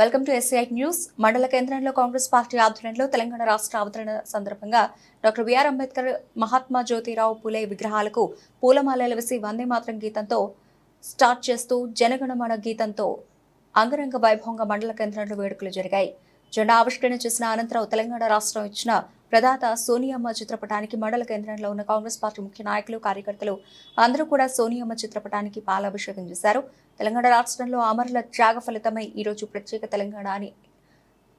Welcome to SI news మండల కేంద్రంలో Congress party ఆధ్వర్యంలో తెలంగాణ రాష్ట్ర అవతరణ సందర్భంగా డాక్టర్ బిఆర్ అంబేద్కర్ మహాత్మా జ్యోతిరావు పూలే విగ్రహాలకు పూలమాలలు వేసి వందే మాత్రం గీతంతో స్టార్ట్ చేస్తూ జనగణమన గీతంతో అంగరంగ వైభవంగా మండల కేంద్రంలో వేడుకలు జరిగాయి. జెండా ఆవిష్కరణ చేసిన అనంతరం తెలంగాణ రాష్ట్రం ఇచ్చిన ప్రదాత సోనియమ్మ చిత్రపటానికి మండల కేంద్రంలో ఉన్న కాంగ్రెస్ పార్టీ ముఖ్య నాయకులు కార్యకర్తలు అందరూ కూడా సోనియమ్మ చిత్రపటానికి పాలాభిషేకం చేశారు. తెలంగాణ రాష్ట్రంలో అమరుల త్యాగ ఫలితమై ఈరోజు ప్రత్యేక తెలంగాణ అని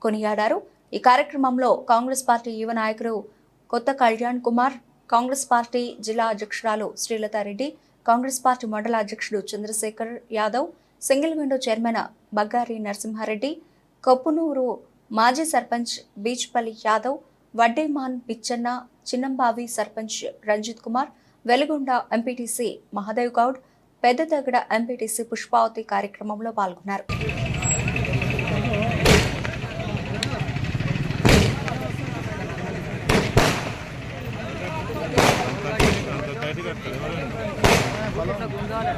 కొనియాడారు. ఈ కార్యక్రమంలో కాంగ్రెస్ పార్టీ యువ నాయకులు కొత్త కళ్యాణ్ కుమార్ కాంగ్రెస్ పార్టీ జిల్లా అధ్యక్షురాలు శ్రీలతారెడ్డి కాంగ్రెస్ పార్టీ మండల అధ్యక్షుడు Chandrashekar Yadav single window chairman Baggari Narasimha Reddy Koppunuru మాజీ సర్పంచ్ బీచ్పల్లి యాదవ్ వడ్డేమాన్ పిచ్చన్న చిన్నంబావి సర్పంచ్ రంజిత్ కుమార్ వెలుగొండ ఎంపీటీసీ మహాదేవ్ గౌడ్ పెద్దదగడ ఎంపీటీసీ పుష్పావతి కార్యక్రమంలో పాల్గొన్నారు. త్యాగాలు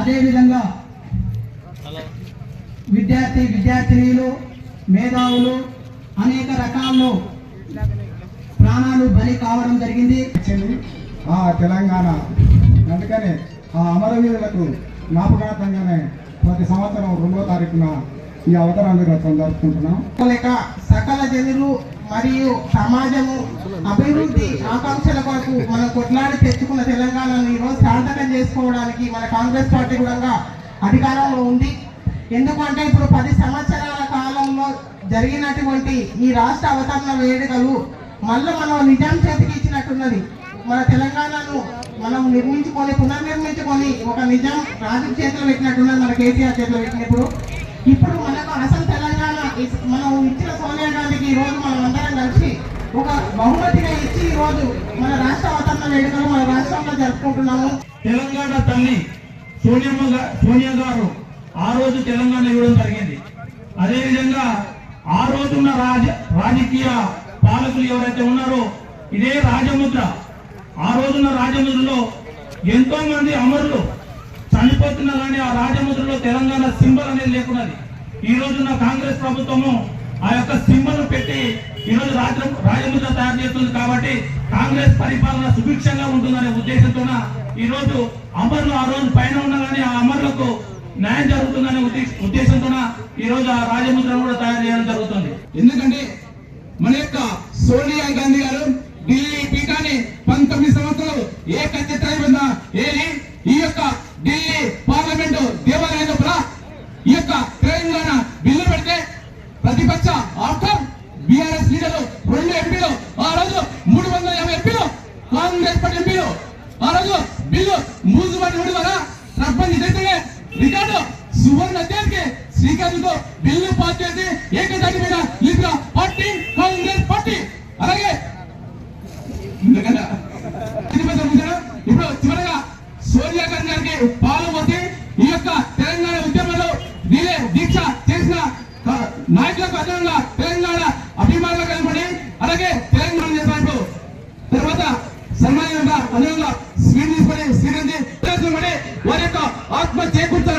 అదేవిధంగా విద్యార్థి విద్యార్థినీలు మేధావులు అనేక రకాల్లో ప్రాణాలు బలి కావడం జరిగింది. ఆ తెలంగాణ అందుకనే ఆ అమరవీరులకు జ్ఞాపకార్థంగానే ప్రతి సంవత్సరం రెండో తారీఖున ఈ అవతరణ దినోత్సవం జరుపుకుంటున్నాం లేక సకల జనులు మరియు సమాజము అభివృద్ధి ఆకాంక్షల కొరకు మనం కొట్లాడి తెచ్చుకున్న తెలంగాణను ఈరోజు సార్థకం చేసుకోవడానికి మన కాంగ్రెస్ పార్టీ కూడా అధికారంలో ఉంది. ఎందుకంటే ఇప్పుడు పది సంవత్సరాల కాలంలో జరిగినటువంటి ఈ రాష్ట్ర అవతరణ వేడుకలు మళ్ళీ మనం నిజాం చేతికి ఇచ్చినట్టున్నది. మన తెలంగాణను మనం నిర్మించుకొని పునర్నిర్మించుకొని ఒక నిజాం రాజు చేతిలో పెట్టినట్టున్నది మన కేసీఆర్ చేతిలో పెట్టినప్పుడు. ఇప్పుడు మనకు అసలు తెలంగాణ మనం ఇచ్చిన సోనియా గాంధీకి ఈ రోజు మనం అందరం కలిసి ఒక బహుమతి ఈరోజు మన రాష్ట్ర అవతరణ వేడుకలు మన రాష్ట్రంలో జరుపుకుంటున్నాము. తెలంగాణ తల్లి సోనియమ్మ సోనియా గారు ఆ రోజు తెలంగాణ ఇవ్వడం జరిగింది. అదేవిధంగా ఆ రోజున్న రాజ రాజకీయ పాలకులు ఎవరైతే ఉన్నారో ఇదే రాజముద్ర. ఆ రోజున్న రాజముద్రలో ఎంతో మంది అమరులు చనిపోతున్నా కానీ ఆ రాజముద్రలో తెలంగాణ సింబల్ అనేది లేకున్నది. ఈ రోజున కాంగ్రెస్ ప్రభుత్వము ఆ యొక్క సింబల్ పెట్టి ఈ రోజు రాజముద్ర తయారు చేస్తుంది కాబట్టి కాంగ్రెస్ పరిపాలన సుభిక్షంగా ఉంటుందనే ఉద్దేశంతో ఈ రోజు అమరులు ఆ రోజు పైన ఉన్నా కానీ ఆ అమరులకు న్యాయం జరుగుతుందనే ఉద్దేశంతో ఈ రోజు ఆ రాజముద్రను కూడా తయారు చేయడం జరుగుతుంది ఎందుకంటే మన యొక్క సోనియా గాంధీ గారు ఢిల్లీ పీఠాన్ని పంతొమ్మిది సంవత్సరాలు ఏకత్రిత మీద ఏలి ఈ యొక్క ఢిల్లీ పార్లమెంటు దేవాలయం లోపల ఈ యొక్క తెలంగాణ బిల్లు పెడితే ప్రతిపక్ష ఆఫ్టర్ బీఆర్ఎస్ రెండు ఎంపీలు. ఆ రోజు మూడు వందల యాభై ఎంపీలు. కాంగ్రెస్ పార్టీ ఎంపీలు. ఆ రోజు బిల్లు మూసుబడి ఉండడం వల్ల సర్పంచ్ ఇదైతే రికార్డు. సువర్ణ అధ్యాయానికి శ్రీకాంత్తో బిల్లు పాస్ చేసి ఏకదాటి మీద లిఖిత పార్టీ కాంగ్రెస్ పార్టీ. అలాగే ఇప్పుడు చివరగా సోనియా గాంధీ గారికి పాలు పోసి ఈ యొక్క తెలంగాణ ఉద్యమంలో దీక్ష చేసిన నాయకులకు అందరూ అనేక స్వీకరించబడి స్వీకరించి వారి యొక్క ఆత్మ చేకూర్చ